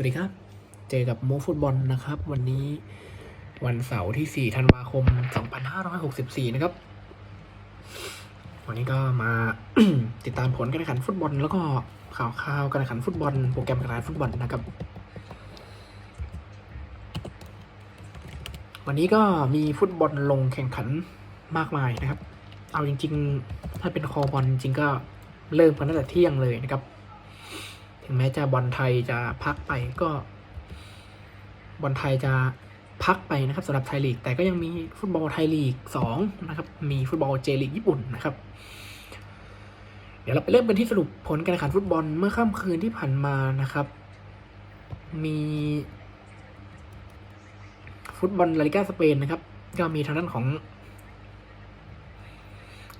วัสดีครับ เจอกับโมฟุตบอลนะครับ วันนี้วันเสาร์ที่ 4 ธันวาคม 2564 นะครับ วันนี้ก็มา ติดตามผลการแข่งขันฟุตบอล แล้วก็ข่าวข่าวการแข่งขันฟุตบอล โปรแกรมการแข่งขันฟุตบอลนะครับ วันนี้ก็มีฟุตบอลลงแข่งขันมากมายนะครับ เอาจริง ๆ ถ้าเป็นคอบอลจริงก็เริ่มกันตั้งแต่เที่ยงเลยนะครับ ถึงแม้จะบอลไทยจะพักไปก็บอลไทยจะพักไปนะครับสำหรับไทยลีก แต่ก็ยังมีฟุตบอลไทยลีกสองนะครับมีฟุตบอลเจลีกญี่ปุ่นนะครับ เดี๋ยวเราไปเริ่มกันที่สรุปผลการแข่งขันฟุตบอลเมื่อค่ำคืนที่ผ่านมานะครับ มีฟุตบอลลาลิกาสเปนนะครับ ก็มีทางด้านของ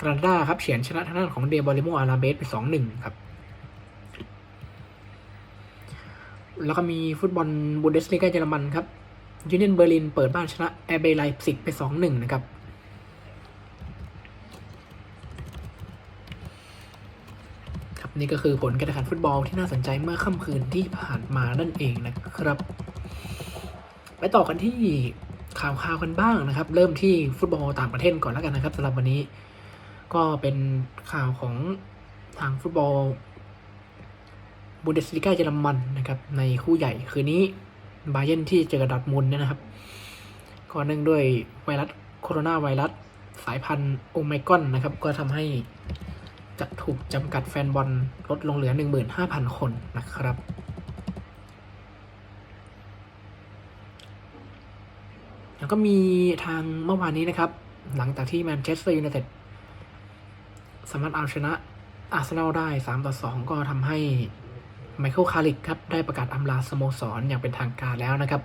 กรันดาครับเฉียนชนะทางด้านของเดบอลิโมอาราเบสไปสองหนึ่งครับ แล้วก็มีฟุตบอลบูนเดสลีกาเยอรมันครับยูเนียนเบอร์ลินเปิดบ้านชนะแอร์เบย์ไลป์ซิกไป 2-1 นะครับ ครับนี่ก็คือผลการแข่งขันฟุตบอลที่น่าสนใจเมื่อค่ำคืนที่ผ่านมานั่นเองนะครับ ไปต่อกันที่ข่าวข่าวกันบ้างนะครับ เริ่มที่ฟุตบอลต่างประเทศก่อนแล้วกันนะครับสำหรับวันนี้ ก็เป็นข่าวของทางฟุตบอล บูเดสลิก้าเยอรมันนะครับในคู่ใหญ่คืนนี้บาเยนที่เจอกับดอทมุนเนี่ยนะครับก็เนื่องด้วยไวรัสโคโรนาไวรัสสายพันธุ์โอไมกอนนะครับ ก็ทำให้จะถูกจำกัดแฟนบอลลดลงเหลือ 15,000 คนนะครับ แล้วก็มีทางเมื่อวานนี้นะครับ หลังจากที่แมนเชสเตอร์ยูไนเต็ดสามารถเอาชนะอาร์เซนอลได้ 3 ต่อ 2 ก็ทำให้ ไมเคิลคาริกครับได้ประกาศอำลาสโมสรอย่างเป็นทางการแล้วนะครับ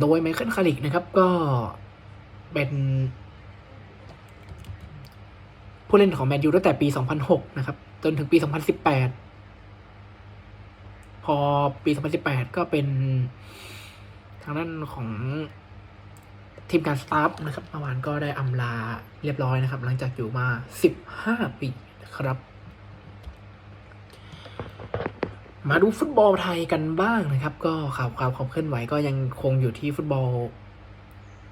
โดยไมเคิลคาริกนะครับก็เป็น ผู้เล่นของแมนยูตั้งแต่ปี 2006 นะครับ จนถึงปี 2018 พอปี 2018 ก็เป็นทางด้านของทีมการสตาฟนะครับเมื่อวานก็ได้อำลาเรียบร้อยนะครับ หลังจากอยู่มา 15 ปีครับ มาดูฟุตบอลไทยกันบ้างนะครับ ก็ข่าวข่าวความเคลื่อนไหวก็ยังคงอยู่ที่ฟุตบอล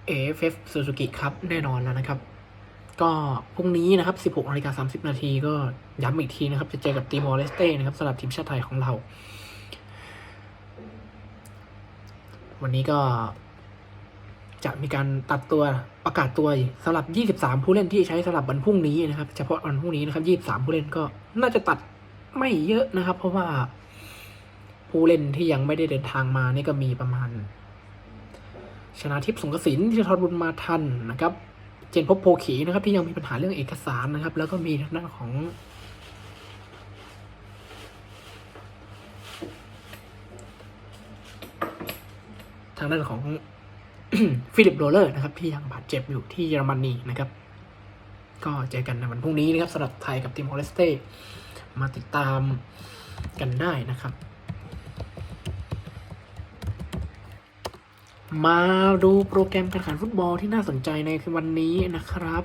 AFF Suzuki ครับแน่นอนแล้วนะครับ ก็พรุ่งนี้นะครับ 16นาฬิกา30 นาทีก็ย้ำอีกทีนะครับ จะเจอกับตีมอร์เลสเต้นะครับสำหรับทีมชาติไทยของเรา วันนี้ก็จะมีการตัดตัวประกาศตัวสำหรับ 23 ผู้เล่นที่ใช้สำหรับวันพรุ่งนี้นะครับ เฉพาะวันพรุ่งนี้นะครับ 23 ผู้เล่นก็น่าจะตัดไม่เยอะนะครับ เพราะว่า ผู้เล่นที่ยังไม่ได้เดินทางมานี่ก็มีประมาณ ชนะทิพย์สงกระสินที่ทอดบุญมาทันนะครับ เจนพบโพขีนะครับ ที่ยังมีปัญหาเรื่องเอกสารนะครับ แล้วก็มีทางด้านของทางด้านของฟิลิปโรเลอร์นะครับ ที่ยังบาดเจ็บอยู่ที่เยอรมนีนะครับ ก็เจอกันในวันพรุ่งนี้นะครับสำหรับไทยกับทีมโอเลสเต้มาติดตามกันได้นะครับ มาดูโปรแกรมการแข่งขันฟุตบอลที่น่าสนใจในวันนี้นะครับ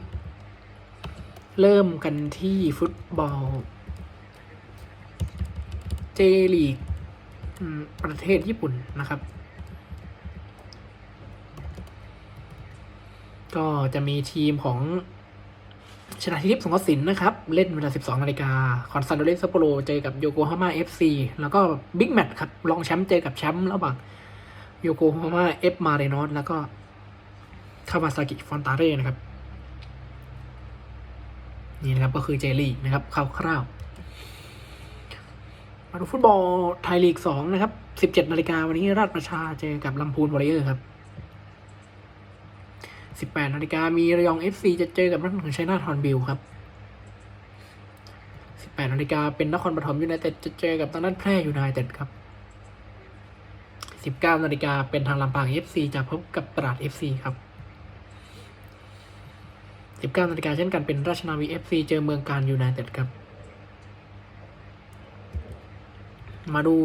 เริ่มกันที่ฟุตบอล เจลีกประเทศญี่ปุ่นนะครับ ก็จะมีทีมของชนะทิพย์สงกสินนะครับ เล่นเวลา 12นาฬิกาคอนซาโดเลสซัปโปโรเจอกับโยโกฮาม่าเอฟซีแล้วก็บิ๊กแมตช์ครับรองแชมป์เจอกับแชมป์ระหว่าง โยโกฮาม่าเอฟมาเรนอสแล้วก็คาวาซากิฟอนตาเร่นะครับ นี่นะครับก็คือเจลีกนะครับคร่าวๆมาดูฟุตบอลไทยลีก2นะครับ17นาฬิกาวันนี้ราชประชาเจอกับลำพูนวอริเออร์ครับ18นาฬิกามีระยอง FC จะเจอกับนักของชัยนาทฮอนบิลครับ18นาฬิกาเป็นนครปฐมยูไนเต็ดจะเจอกับทางด้นแพร่ยูไนเต็ดครับ 19นาฬิกาเป็นทางลำปาง FC จะพบกับตราด FC ครับ 19นาฬิกาเช่นกันเป็นราชนาวี FC เจอเมืองการยูไนเต็ดครับ มาดู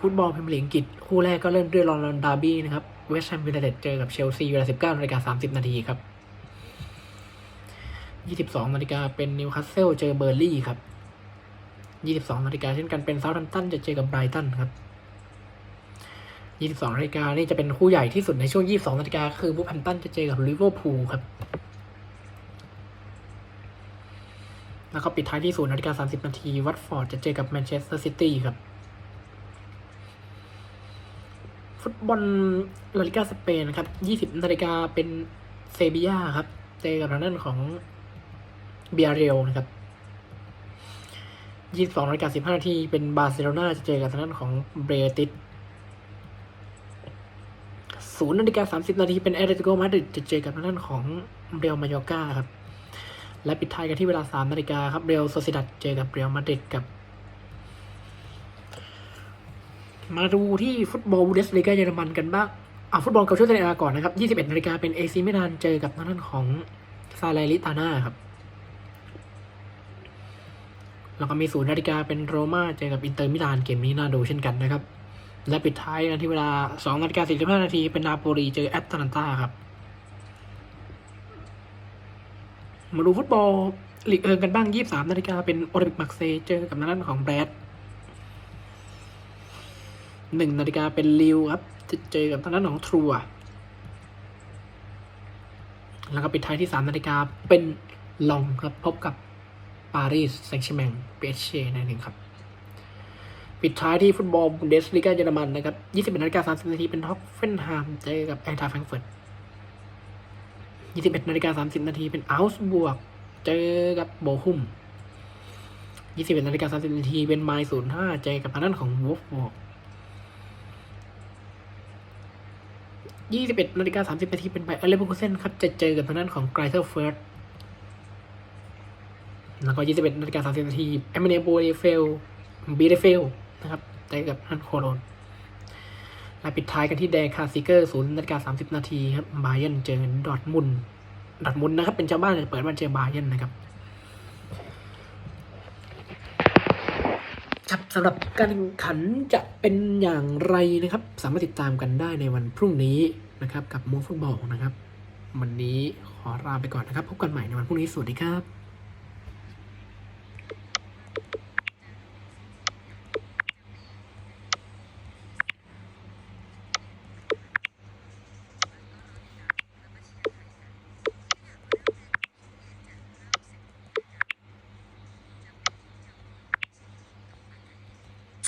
ฟุตบอลพรีเมียร์ลีกอังกฤษคู่แรกก็เริ่มด้วยลอนดอนดาร์บี้นะครับเวสต์แฮมยูไนเต็ดเจอกับเชลซีเวลา 19นาฬิกา30นาทีครับ 22นาฬิกาเป็นนิวคาสเซิลเจอเบอร์ลี่ครับ 22นาฬิกาเช่นกันเป็นเซาท์แฮมป์ตันจะเจอกับไบรตันครับ 22นาฬิกานี่จะเป็นคู่ใหญ่ที่สุดในช่วง 22นาฬิกาคือบูแฮมตันจะเจอกับลิเวอร์พูลครับ แล้วก็ปิดท้ายที่ 0นาฬิกา30นาทีวัตฟอร์ดจะเจอกับแมนเชสเตอร์ซิตี้ครับ ฟุตบอลลาลิกาสเปนนะครับ 20นาฬิกาเป็นเซบียาครับ เจอกับทางด้านของเบียเรลนะครับ22นาฬิกา15นาทีเป็นบาร์เซโลนาจะเจอกับทางด้านของเบรติส 0นาฬิกา30นาทีเป็นแอตเลติโกมาดริดจะเจอกับทางด้านของเรอัลมายอกาครับ และปิดท้ายกันที่เวลา3นาฬิกาครับเรอัลโซซิดัดเจอกับเรอัลมาดริดกับ มาดูที่ฟุตบอลบูเดสลีกาเยอรมันกันบ้างเอาฟุตบอลเกาช่วยเตะก่อนนะครับ 21นาฬิกาเป็นเอซีมิลานเจอกับทางด้านของซาเลริตาน่าครับ แล้วก็มีศูนย์นาฬิกาเป็นโรม่าเจอกับอินเตอร์มิลานเกมนี้น่าดูเช่นกันนะครับ และปิดท้ายกันที่เวลา2นาฬิกา45นาทีเป็นนาโปลีเจอแอตแลนตาครับ มาดูฟุตบอลลีกเอิงกันบ้าง 23นาฬิกาเป็นโอลิมปิกมักเซย์เจอกับทางด้านของแบรดหนึ่งนาฬิกาเป็นลิวครับ จะเจอกับทางด้านของทรัว แล้วก็ปิดท้ายที่สามนาฬิกาเป็นลองครับ พบกับปารีสแซงต์แชร์แมงเปเชนั่นเองครับ ปิดท้ายที่ฟุตบอลบุนเดสลีกาเยอรมันนะครับ 21นาฬิกา30นาทีเป็นท็อปเฟนไฮม์เจอกับแองทาแฟรงเฟิร์ต21นาฬิกา30นาทีเป็นอัลส์บวกเจอกับโบฮุม21นาฬิกา30นาทีเป็นไมล์05เจอกับทางด้นของวูฟบวก21นาฬิกา30นาทีเป็นไบเออร์เลเวอร์คูเซนครับจะเจอกับทางด้านของไกรเซอร์เฟิร์สแล้วก็21นาฬิกา30นาทีเอเมเนโบเดเฟลบีเดเฟล นะครับเจอกับทางโคโลนและปิดท้ายกันที่แดงคาซิเกอร์0นย์นาฬิกา30นาทีครับบาเยนเจอดอทมุนดอทมุนนะครับ เป็นเจ้าบ้านเปิดบ้านเจอบาเยนนะครับครับสำหรับการแข่งขันจะเป็นอย่างไรนะครับ สามารถติดตามกันได้ในวันพรุ่งนี้นะครับ กับโมฟุตบอลนะครับ วันนี้ขอลาไปก่อนนะครับ พบกันใหม่ในวันพรุ่งนี้สวัสดีครับ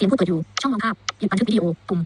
เสียงพูดเปิดอยู่ ช่องมองภาพหยุดบันทึกวิดีโอปุ่ม